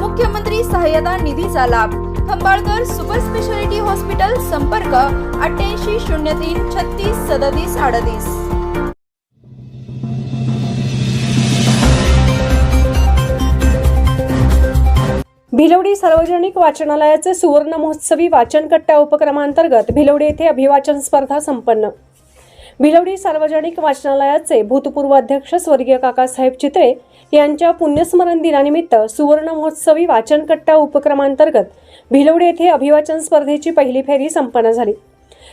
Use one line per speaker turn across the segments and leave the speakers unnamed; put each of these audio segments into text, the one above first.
मुख्यमंत्री सहाय्यता निधीचा लाभ. खंबाळकर सुपर स्पेशालिटी हॉस्पिटल संपर्क अठ्ठ्याऐंशी शून्य तीन छत्तीस सदतीस अडतीस.
भिलवडी सार्वजनिक वाचनालयाचे सुवर्ण महोत्सवी वाचनकट्टा उपक्रमांतर्गत भिलवडी येथे अभिवाचन स्पर्धा संपन्न. भिलवडी सार्वजनिक वाचनालयाचे भूतपूर्व अध्यक्ष स्वर्गीय काकासाहेब चित्रे यांच्या पुण्यस्मरण दिनानिमित्त सुवर्ण महोत्सवी वाचनकट्टा उपक्रमांतर्गत भिलवडी येथे अभिवाचन स्पर्धेची पहिली फेरी संपन्न झाली.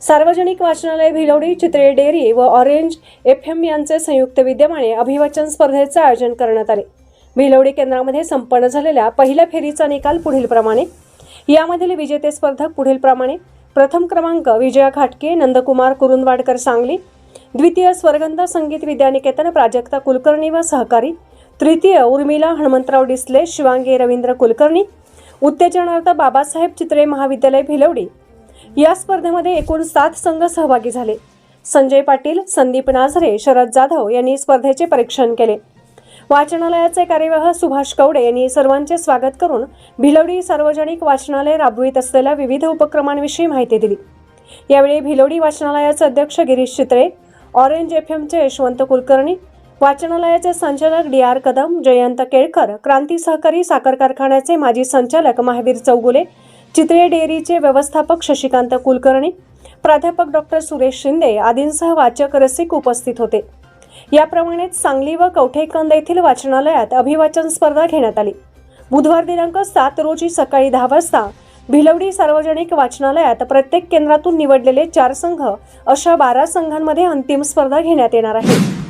सार्वजनिक वाचनालय भिलवडी चित्रे डेअरी व ऑरेंज एफ एम यांचे संयुक्त विद्यमाने अभिवाचन स्पर्धेचे आयोजन करण्यात आले. भिलवडी केंद्रामध्ये संपन्न झालेल्या पहिल्या फेरीचा निकाल पुढीलप्रमाणे. यामधील विजेते स्पर्धक पुढीलप्रमाणे. प्रथम क्रमांक विजया खाटके नंदकुमार कुरुंदवाडकर सांगली. द्वितीय स्वर्गंध संगीत विद्यानिकेतन प्राजक्ता कुलकर्णी व सहकारी. तृतीय उर्मिला हनुमंतराव डिसले शिवांगी रवींद्र कुलकर्णी. उत्तेजनार्थ बाबासाहेब चित्रे महाविद्यालय भिलवडी. या स्पर्धेमध्ये एकूण सात संघ सहभागी झाले. संजय पाटील संदीप नाझरे शरद जाधव यांनी स्पर्धेचे परीक्षण केले. वाचनालयाचे कार्यवाह सुभाष कवडे यांनी सर्वांचे स्वागत करून भिलवडी सार्वजनिक वाचनालय राबवित असलेल्या विविध उपक्रमांविषयी माहिती दिली. यावेळी भिलवडी वाचनालयाचे अध्यक्ष गिरीश चित्रे ऑरेंज एफ एमचे यशवंत कुलकर्णी वाचनालयाचे संचालक डी आर कदम जयंत केळकर क्रांती सहकारी साखर कारखान्याचे माजी संचालक महावीर चौगुले चित्रे डेअरीचे व्यवस्थापक शशिकांत कुलकर्णी प्राध्यापक डॉक्टर सुरेश शिंदे आदींसह वाचक रसिक उपस्थित होते. याप्रमाणेच सांगली व कवठेकंद येथील वाचनालयात अभिवाचन स्पर्धा घेण्यात आली. बुधवार दिनांक सात रोजी सकाळी दहा वाजता भिलवडी सार्वजनिक वाचनालयात प्रत्येक केंद्रातून निवडलेले चार संघ अशा बारा संघांमध्ये अंतिम स्पर्धा घेण्यात येणार आहे.